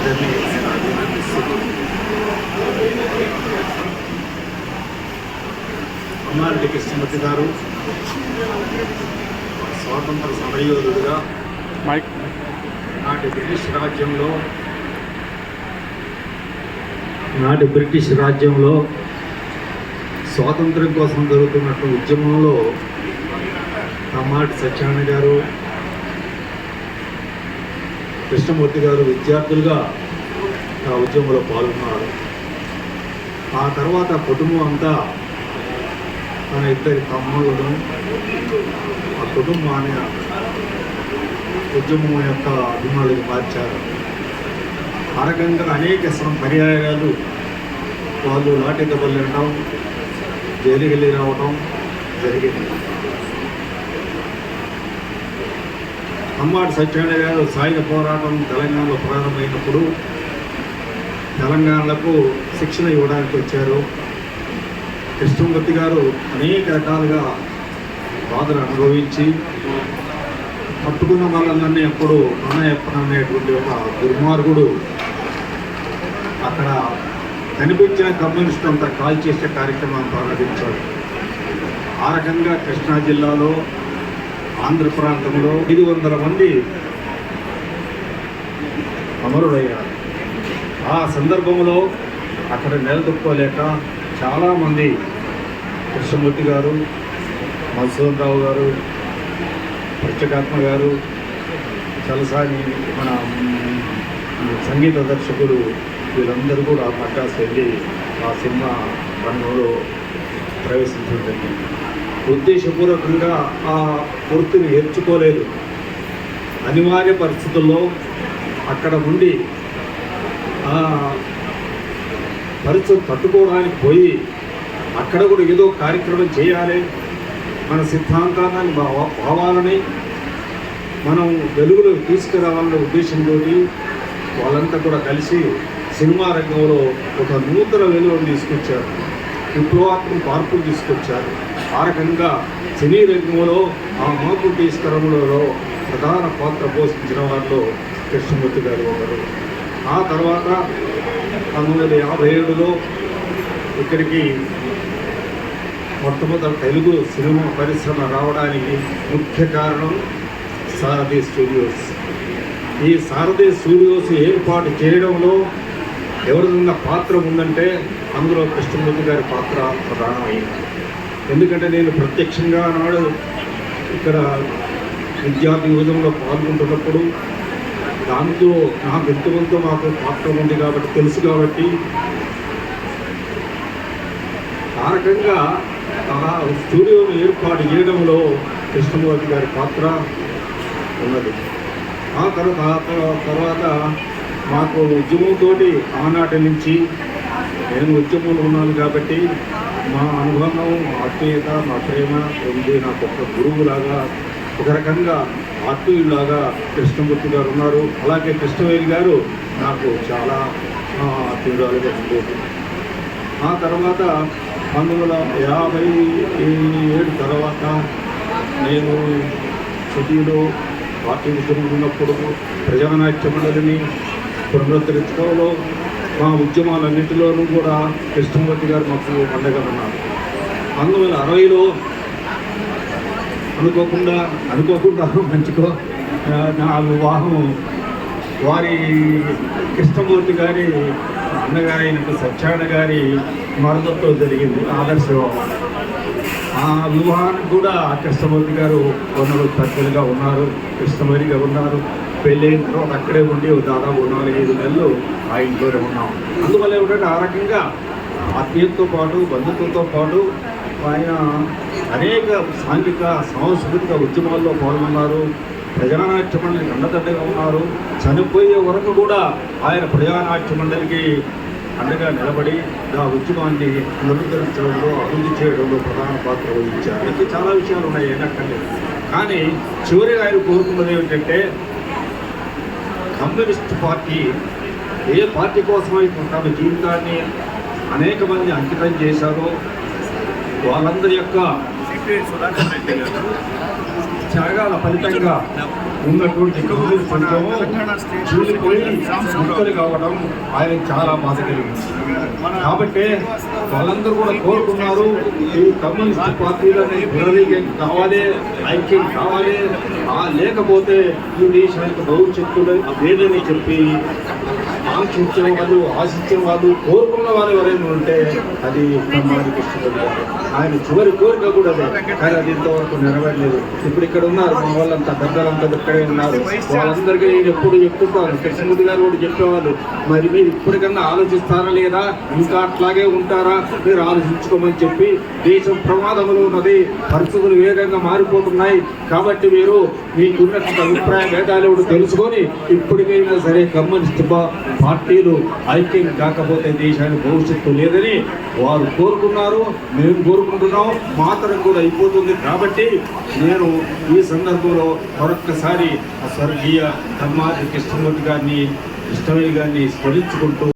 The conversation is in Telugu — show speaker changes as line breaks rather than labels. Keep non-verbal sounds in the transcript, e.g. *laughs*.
ఇద్దరిని నేను అభినందిస్తున్నాను అమ్మారెడ్డి కృష్ణమూర్తి గారు. స్వాతంత్ర సమరయోధుడుగా
మైక్.
నాటి బ్రిటిష్ రాజ్యంలో నాటి బ్రిటిష్ రాజ్యంలో స్వాతంత్రం కోసం జరుగుతున్నట్టు ఉద్యమంలో తమ్మాటి సత్యనారాయణ గారు కృష్ణమూర్తి గారు విద్యార్థులుగా ఆ ఉద్యమంలో పాల్గొన్నారు. ఆ తర్వాత కుటుంబం అంతా తన ఇద్దరి తమ్ముళ్ళను ఆ కుటుంబాన్ని ఉద్యమం యొక్క అభిమానులకు మార్చారు. ఆ రకంగా అనేక సం పర్యాయాలు వాళ్ళు లాఠీ దెబ్బలు తినడం జైలుకి వెళ్ళి రావడం జరిగింది. అమ్మాడి సత్యనారాయణ గారు సాయుధ పోరాటం తెలంగాణలో ప్రారంభమైనప్పుడు తెలంగాణలకు శిక్షణ ఇవ్వడానికి వచ్చారు. కృష్ణమూర్తి గారు అనేక రకాలుగా బాధలు అనుభవించి పట్టుకున్న వాళ్ళందరినీ అప్పుడు అన్నయ్యప్పన్ అనేటువంటి ఒక దుర్మార్గుడు అక్కడ కనిపించిన కమ్యూనిస్ట్ అంతా కాల్ చేసే కార్యక్రమం ప్రారంభించాడు. ఆ రకంగా కృష్ణా జిల్లాలో ఆంధ్ర ప్రాంతంలో ఐదు వందల మంది అమరుడయ్యారు ఆ సందర్భంలో అక్కడ నిలదొక్కోలేక చాలామంది కృష్ణమూర్తి గారు మధుసూదన్ రావు గారు ప్రత్యేకాత్మ గారు చలసాని మన సంగీత దర్శకులు వీళ్ళందరూ కూడా మద్రాసు వెళ్ళి ఆ సినిమా రంగంలో ప్రవేశించడం జరిగింది. ఉద్దేశపూర్వకంగా ఆ వృత్తిని నేర్చుకోలేదు అనివార్య పరిస్థితుల్లో అక్కడ ఉండి ఆ తట్టుకోవడానికి పోయి అక్కడ కూడా ఏదో కార్యక్రమం చేయాలి. మన సిద్ధాంతాన్ని భావ- భావాలని మనం వెలుగులో తీసుకురావాలనే ఉద్దేశంతో వాళ్ళంతా కూడా కలిసి సినిమా రంగంలో ఒక నూతన వెలుగును తీసుకొచ్చారు. విప్లవాత్మక మార్పులు తీసుకొచ్చారు. ఆ రకంగా సినీ రంగంలో ఆ మార్పు తీసుకురంలో ప్రధాన పాత్ర పోషించిన వారిలో కృష్ణమూర్తి గారు ఒకరు. ఆ తర్వాత పంతొమ్మిది వందల యాభై ఏడులో ఇక్కడికి మొట్టమొదటి తెలుగు సినిమా పరిశ్రమ రావడానికి ముఖ్య కారణం సారథి స్టూడియోస్. ఈ సారథి స్టూడియోస్ ఏర్పాటు చేయడంలో ఎవరిదన్న పాత్ర ఉందంటే అందులో కృష్ణమూర్తి గారి పాత్ర ప్రధానమైంది. ఎందుకంటే నేను ప్రత్యక్షంగా నాడు ఇక్కడ విద్యార్థి యువజంలో పాల్గొంటున్నప్పుడు దాంతో నాకు ఎంతమంతో మాకు పాత్ర ఉంది కాబట్టి తెలుసు కాబట్టి ఆ రకంగా ఆ స్టూడియోను ఏర్పాటు చేయడంలో కృష్ణమూర్తి గారి పాత్ర ఉన్నది. ఆ తర్వాత ఆ తర్వాత మాకు ఉద్యమంతో ఆనాటి నుంచి నేను ఉద్యమంలో ఉన్నాను కాబట్టి మా అనుబంధం మా ఆత్మీయత మా ప్రేమ ఉంది నాకు ఒక గురువులాగా ఒక రకంగా ఆత్మీయులాగా కృష్ణమూర్తి గారు ఉన్నారు. అలాగే కృష్ణవేలి గారు నాకు చాలా ఆత్మీయురాలుగా ఉండేది ఆ తర్వాత పంతొమ్మిది వందల యాభై ఏడు తర్వాత నేను సిటీలో పార్టీ ఉద్యమం ఉన్నప్పుడు ప్రజానాట్య మండలిని పునరుద్ధరించడంలో మా ఉద్యమాలన్నింటిలోనూ కూడా కృష్ణమూర్తి గారు మాకు అండగా ఉన్నారు పంతొమ్మిది వందల అరవైలో అనుకోకుండా అనుకోకుండా *laughs* మంచికో నా వివాహం వారి కృష్ణమూర్తి గారి అన్నగారైన సత్యారాయణ గారి మరదతో జరిగింది ఆదర్శ వివాహం ఆ వివాహానికి కూడా కృష్ణమూర్తి గారు వనరు తగ్గలుగా ఉన్నారు కృష్ణమూర్తిగా ఉన్నారు. పెళ్ళైన తర్వాత అక్కడే ఉండి ఓ దాదాపు నాలుగైదు నెలలు ఆ ఇంట్లోనే ఉన్నాం. అందువల్ల ఏమిటంటే ఆ రకంగా ఆత్మీయతతో పాటు బంధుత్వంతో పాటు ఆయన అనేక సాంఘిక సాంస్కృతిక ఉద్యమాల్లో పాల్గొన్నారు. ప్రజానాట్య మండలికి అండదండగా ఉన్నారు. చనిపోయే వరకు కూడా ఆయన ప్రజానాట్య మండలికి అండగా నిలబడి ఆ ఉద్యమాన్ని పునరుద్ధరించడంలో అభివృద్ధి చేయడంలో ప్రధాన పాత్ర వహించారు. ఇంకా చాలా విషయాలు ఉన్నాయి ఏనక్కర్లేదు కానీ చివరిగా ఆయన కోరుకున్నది ఏమిటంటే కమ్యూనిస్ట్ పార్టీ ఏ పార్టీ కోసమైతే తమ జీవితాన్ని అనేక మంది అంకితం చేశారో వాళ్ళందరి యొక్క త్యాగాల ఫలితంగా ఉన్నటువంటి కమ్యూనిస్టులము చీలిపోయి ముక్కలు కావడం ఆయన చాలా బాధ కలిగింది కాబట్టి వాళ్ళందరూ కూడా కోరుకున్నారు ఈ కమ్యూనిస్ట్ పార్టీలని విడదీయం కావాలి ఐక్యం కావాలి. లేకపోతే ఈ దేశానికి భవిష్యత్తు లేదని చెప్పి ఆంక్షించిన వాళ్ళు వాళ్ళు కోరుకున్న వాళ్ళు ఎవరైనా ఉంటే అది ఆయన చివరి కోరిక కూడా కానీ అది ఇంతవరకు నెరవేరలేదు. ఇప్పుడు ఇక్కడ ఉన్నారు మా వాళ్ళంతా పెద్దలంతా ఇక్కడే ఉన్నారు. వాళ్ళందరికీ నేను ఎప్పుడు చెప్తుంటాను. కృష్ణమూర్తి గారు కూడా చెప్పేవాళ్ళు మరి మీరు ఇప్పటికన్నా ఆలోచిస్తారా లేదా? ఇంకా అట్లాగే ఉంటారా? మీరు ఆలోచించుకోమని చెప్పి దేశం ప్రమాదంలో ఉన్నది పరిస్థితులు వేగంగా మారిపోతున్నాయి. కాబట్టి మీరు మీకున్నటువంటి అభిప్రాయ భేదాలు కూడా తెలుసుకొని ఇప్పటికైనా సరే కమ్యూనిస్ట్ పా- పార్టీలు ఐక్యం కాకపోతే దేశానికి భవిష్యత్తు లేదని వారు కోరుకున్నారు. మేము కోరుకుంటున్నాం. మాత్రం కూడా అయిపోతుంది కాబట్టి నేను ఈ సందర్భంలో మరొక్కసారి ఆ స్వర్గీయ ధర్మాది కృష్ణమూర్తి గారిని కృష్ణమయ్య గారిని స్మరించుకుంటూ